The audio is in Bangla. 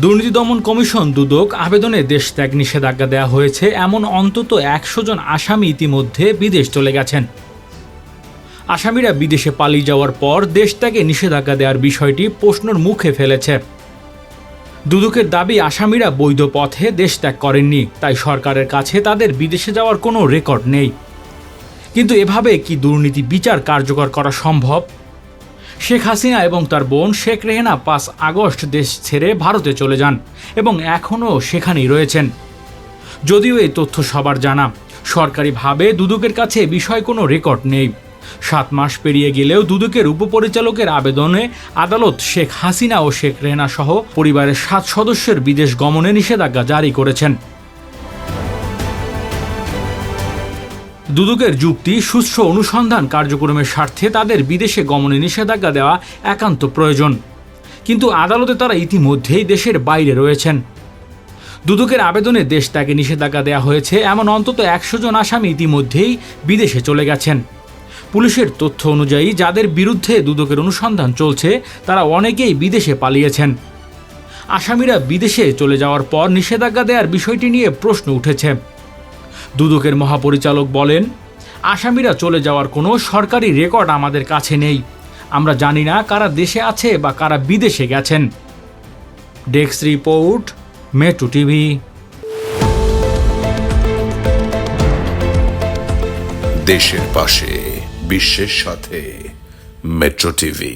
দুর্নীতি দমন কমিশন দুদক আবেদনে দেশ ত্যাগ নিষেধাজ্ঞা দেওয়া হয়েছে। এমন অন্তত একশো জন আসামি ইতিমধ্যে বিদেশ চলে গেছেন। আসামিরা বিদেশে পালিয়ে যাওয়ার পর দেশ ত্যাগে নিষেধাজ্ঞা দেওয়ার বিষয়টি প্রশ্নর মুখে ফেলেছে। দুদকের দাবি, আসামিরা বৈধ পথে দেশ ত্যাগ করেননি, তাই সরকারের কাছে তাদের বিদেশে যাওয়ার কোনো রেকর্ড নেই। কিন্তু এভাবে কি দুর্নীতি বিচার কার্যকর করা সম্ভব? শেখ হাসিনা এবং তার বোন শেখ রেহেনা পাঁচ আগস্ট দেশ ছেড়ে ভারতে চলে যান এবং এখনও সেখানেই রয়েছেন। যদিও এই তথ্য সবার জানা, সরকারিভাবে দুদকের কাছে বিষয় কোনো রেকর্ড নেই। সাত মাস পেরিয়ে গেলেও দুদকের উপপরিচালকের আবেদনে আদালত শেখ হাসিনা ও শেখ রেহেনা সহ পরিবারের সাত সদস্যের বিদেশ গমনে নিষেধাজ্ঞা জারি করেছেন। দুদকের যুক্তি, সুষ্ঠু অনুসন্ধান কার্যক্রমের স্বার্থে তাদের বিদেশে গমনে নিষেধাজ্ঞা দেওয়া একান্ত প্রয়োজন। কিন্তু আদালতে তারা ইতিমধ্যেই দেশের বাইরে রয়েছেন। দুদকের আবেদনে দেশ তাকে নিষেধাজ্ঞা দেওয়া হয়েছে, এমন অন্তত একশো জন আসামি ইতিমধ্যেই বিদেশে চলে গেছেন। পুলিশের তথ্য অনুযায়ী, যাদের বিরুদ্ধে দুদকের অনুসন্ধান চলছে, তারা অনেকেই বিদেশে পালিয়েছেন। আসামিরা বিদেশে চলে যাওয়ার পর নিষেধাজ্ঞা দেওয়ার বিষয়টি নিয়ে প্রশ্ন উঠেছে। দুদকের মহাপরিচালক বলেন, আসামিরা চলে যাওয়ার কোনো সরকারি রেকর্ড আমাদের কাছে নেই। আমরা জানি না কারা দেশে আছে বা কারা বিদেশে গেছেন। Desk report, metro TV. দেশের পাশে, বিশ্বের সাথে, মেট্রো টিভি।